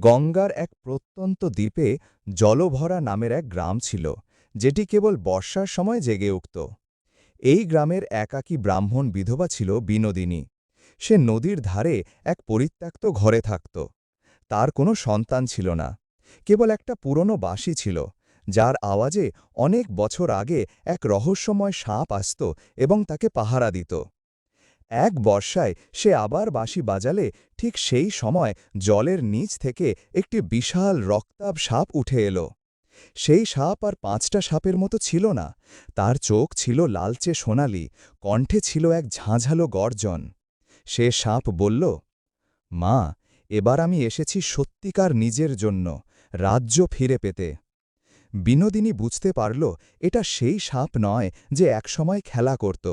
গঙ্গার এক প্রত্যন্ত দ্বীপে জলভরা নামের এক গ্রাম ছিল, যেটি কেবল বর্ষার সময় জেগে উঠত। এই গ্রামের একাকী ব্রাহ্মণ বিধবা ছিল বিনোদিনী। সে নদীর ধারে এক পরিত্যক্ত ঘরে থাকত। তার কোনো সন্তান ছিল না, কেবল একটা পুরনো বাঁশি ছিল, যার আওয়াজে অনেক বছর আগে এক রহস্যময় সাপ আসত এবং তাকে পাহারা দিত। এক বর্ষায় সে আবার বাঁশি বাজালে, ঠিক সেই সময় জলের নিচ থেকে একটি বিশাল রক্তাব সাপ উঠে এলো। সেই সাপ আর পাঁচটা সাপের মতো ছিল না। তার চোখ ছিল লালচে সোনালি, কণ্ঠে ছিল এক ঝাঁঝালো গর্জন। সে সাপ বলল, মা, এবার আমি এসেছি সত্যিকার নিজের জন্য, রাজ্য ফিরে পেতে। বিনোদিনী বুঝতে পারল, এটা সেই সাপ নয় যে একসময় খেলা করত।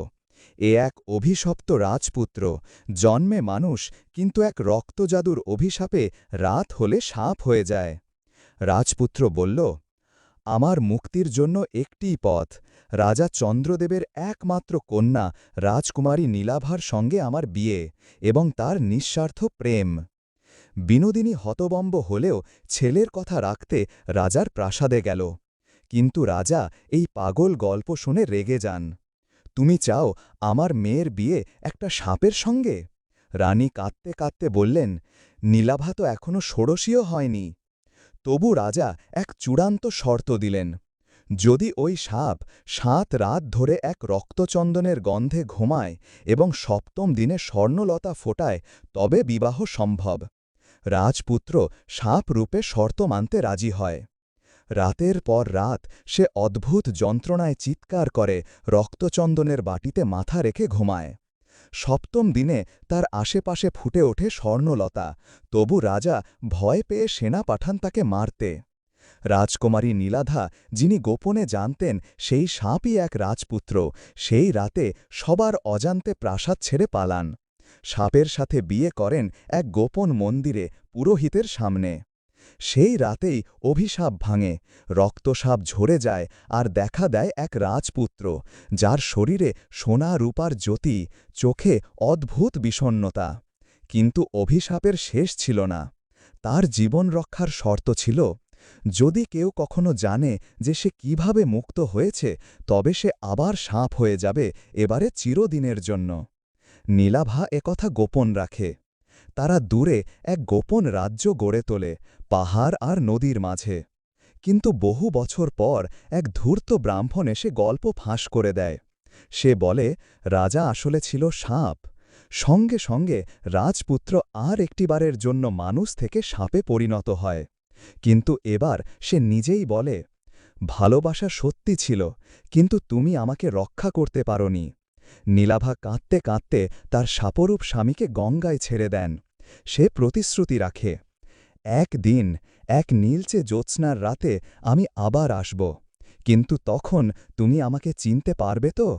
এ এক অভিশপ্ত রাজপুত্র। জন্মে মানুষ, কিন্তু এক রক্তজাদুর অভিশাপে রাত হলে সাপ হয়ে যায়। রাজপুত্র বলল, আমার মুক্তির জন্য একটিই পথ। রাজা চন্দ্রদেবের একমাত্র কন্যা, রাজকুমারী নীলাভার সঙ্গে আমার বিয়ে এবং তার নিঃস্বার্থ প্রেম। বিনোদিনী হতবম্ব হলেও ছেলের কথা রাখতে রাজার প্রাসাদে গেল। কিন্তু রাজা এই পাগল গল্প শুনে রেগে যান। তুমি চাও আমার মেয়ের বিয়ে একটা সাপের সঙ্গে? রানী কাঁদতে কাঁদতে বললেন, নীলাভা তো এখনও ষোড়শীও হয়নি। তবু রাজা এক চূড়ান্ত শর্ত দিলেন, যদি ওই সাপ সাত রাত ধরে এক রক্তচন্দনের গন্ধে ঘুমায় এবং সপ্তম দিনে স্বর্ণলতা ফোটায়, তবে বিবাহ সম্ভব। রাজপুত্র সাপ রূপে শর্ত মানতে রাজি হয়। রাতের পর রাত সে অদ্ভুত যন্ত্রণায় চিৎকার করে, রক্তচন্দনের বাটিতে মাথা রেখে ঘুমায়। সপ্তম দিনে তার আশেপাশে ফুটে ওঠে স্বর্ণলতা, তবু রাজা ভয় পেয়ে সেনা পাঠান তাকে মারতে। রাজকুমারী নীলাধা, যিনি গোপনে জানতেন সেই সাপই এক রাজপুত্র, সেই রাতে সবার অজান্তে প্রাসাদ ছেড়ে পালান। সাপের সাথে বিয়ে করেন এক গোপন মন্দিরে, পুরোহিতের সামনে। সেই রাতেই অভিশাপ ভাঙে, রক্তসাপ ঝরে যায় আর দেখা দেয় এক রাজপুত্র, যার শরীরে সোনা রূপার জ্যোতি, চোখে অদ্ভুত বিষণ্নতা কিন্তু অভিশাপের শেষ ছিল না। তার জীবন রক্ষার শর্ত ছিল, যদি কেউ কখনো জানে যে সে কীভাবে মুক্ত হয়েছে, তবে সে আবার সাপ হয়ে যাবে এবারে চিরদিনের জন্য। নীলাভা একথা গোপন রাখে। তারা দূরে এক গোপন রাজ্য গড়ে তোলে, পাহাড় আর নদীর মাঝে। কিন্তু বহু বছর পর এক ধূর্ত ব্রাহ্মণ এসে গল্প ফাঁস করে দেয়। সে বলে, রাজা আসলে ছিল সাপ। সঙ্গে সঙ্গে রাজপুত্র আর একটিবারের জন্য মানুষ থেকে সাপে পরিণত হয়। কিন্তু এবার সে নিজেই বলে, ভালোবাসা সত্যি ছিল, কিন্তু তুমি আমাকে রক্ষা করতে পারনি। নীলাভা কাঁদতে কাঁদতে তার সাপরূপ স্বামীকে গঙ্গায় ছেড়ে দেন। সে প্রতিশ্রুতি রাখে, একদিন, এক নীলচে জ্যোৎস্নার রাতে আমি আবার আসব। কিন্তু তখন তুমি আমাকে চিনতে পারবে তো?